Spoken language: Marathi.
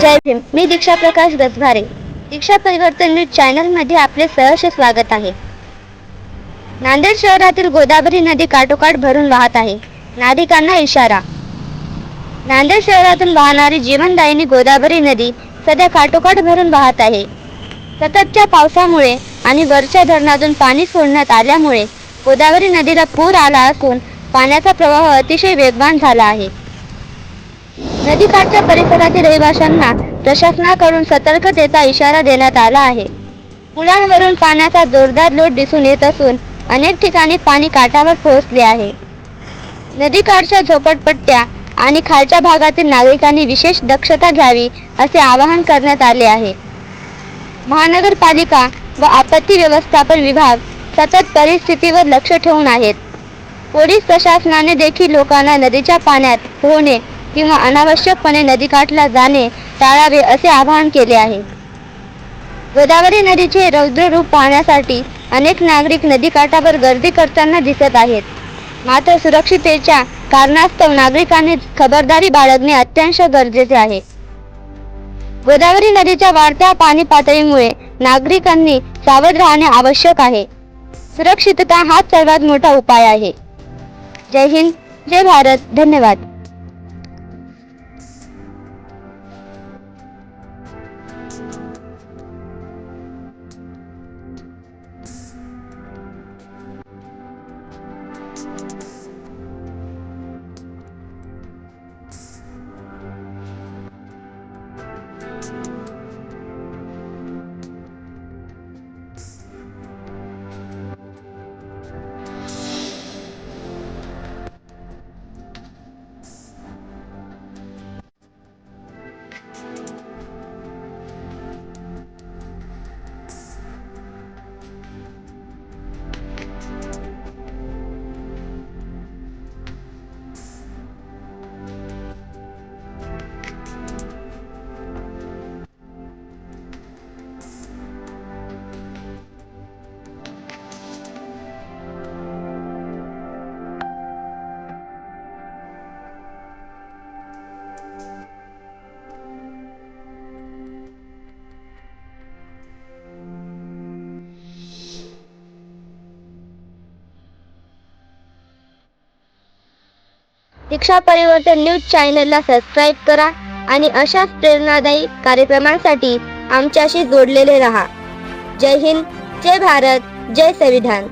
जय भीम. मी दीक्षा प्रकाश गजभारे. दीक्षा परिवर्तन न्यूज चॅनलमध्ये आपले सहर्ष स्वागत आहे. नांदेड शहरातील गोदावरी नदी काठोकाठ भरून वाहत आहे. नागरिकांना इशारा. नांदेड शहरातून वाहणारी जीवनदायिनी गोदावरी नदी सध्या काठोकाठ भरून वाहत आहे. सततच्या पावसामुळे आणि वरच्या धरणातून पाणी सोडण्यात आल्यामुळे गोदावरी नदीला पूर आला असून पाण्याचा प्रवाह अतिशय वेगवान झाला आहे. नदीकाठच्या परिसरातील रहिवाशांना प्रशासनाकडून सतर्कतेचा इशारा देण्यात आला आहे. पुलांवरून पाण्याचा जोरदार लोट दिसून येत असून अनेक ठिकाणी पाणी काठावर पोहोचले आहे. नदीकाठच्या झोपडपट्ट्या आणि खालच्या भागातील नागरिकांनी विशेष दक्षता घ्यावी असे आवाहन करण्यात आले आहे. महानगरपालिका व आपत्ती व्यवस्थापन विभाग सतत परिस्थितीवर लक्ष ठेवून आहेत. पोलीस प्रशासनाने देखील लोकांना नदीच्या पाण्यात पोहणे किंवा अनावश्यकपणे नदीकाठला जाणे टाळावे असे आवाहन केले आहे. गोदावरी नदीचे रौद्र रूप पाहण्यासाठी अनेक नागरिक नदीकाठावर गर्दी करताना दिसत आहेत. मात्र सुरक्षितेच्या कारणास्तव नागरिकांनी खबरदारी बाळगणे अत्यंत गरजेचे आहे. गोदावरी नदीच्या वाढत्या पाणी पातळीमुळे नागरिकांनी सावध राहणे आवश्यक आहे. सुरक्षितता हाच सर्वात मोठा उपाय आहे. जय हिंद जय भारत. धन्यवाद. दीक्षा परिवर्तन न्यूज चॅनलला सबस्क्राईब करा आणि अशाच प्रेरणादायी कार्यक्रमांसाठी आमच्याशी जोडलेले राहा. जय हिंद जय भारत जय संविधान.